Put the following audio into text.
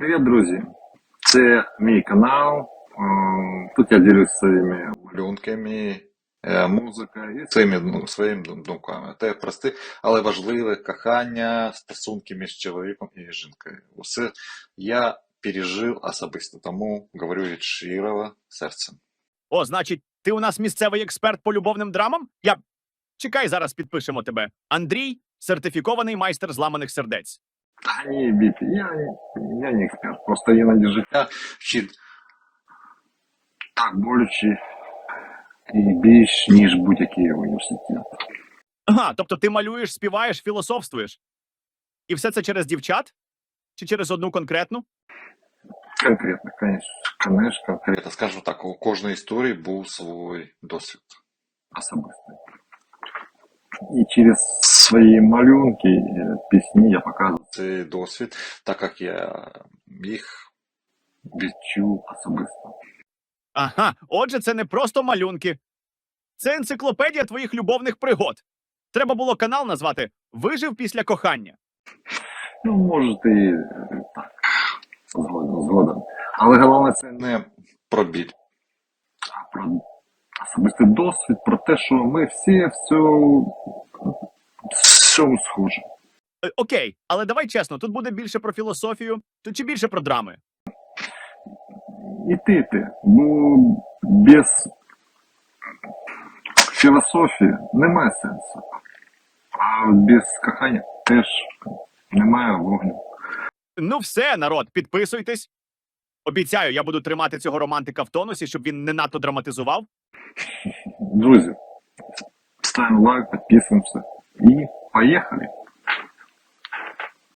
Привіт, друзі! Це мій канал. Е, Тут я ділюсь своїми малюнками, е, музикою і своїми ну, своїми думками. Те просте, але важливе кохання, стосунки між чоловіком і жінкою. Усе я пережив особисто, тому говорю від щирого серця. О, значить, ти у нас місцевий експерт по любовним драмам? Я. Чекай, зараз підпишемо тебе. Андрій, сертифікований майстер зламаних сердець. Та ні, Біті, я, я не експерт. Просто іноді життя вчить так боляче і більш, ніж будь-який університет. Ага, тобто ти малюєш, співаєш, філософствуєш. І все це через дівчат? Чи через одну конкретну? Конкретно, конечно, конечно, конкретно, скажу так, у кожної історії був свій досвід. особисто. І через свої малюнки, е, пісні я показую Цей досвід, так як я їх відчув особисто. Ага, отже, це не просто малюнки. Це енциклопедія твоїх любовних пригод. Треба було канал назвати Вижив після кохання. Ну, можете і так, згодом, згодом. Але головне це не про біль. про особистий досвід, про те, що ми всі в цьому, в цьому схожі. Е, окей, але давай чесно, тут буде більше про філософію, тут чи більше про драми. І ти, і ти. Бо без філософії немає сенсу. А без кохання теж немає вогню. Ну, все, народ, підписуйтесь. Обіцяю, я буду тримати цього романтика в тонусі, щоб він не надто драматизував. Друзі, ставимо лайк, підписуємося і поїхали.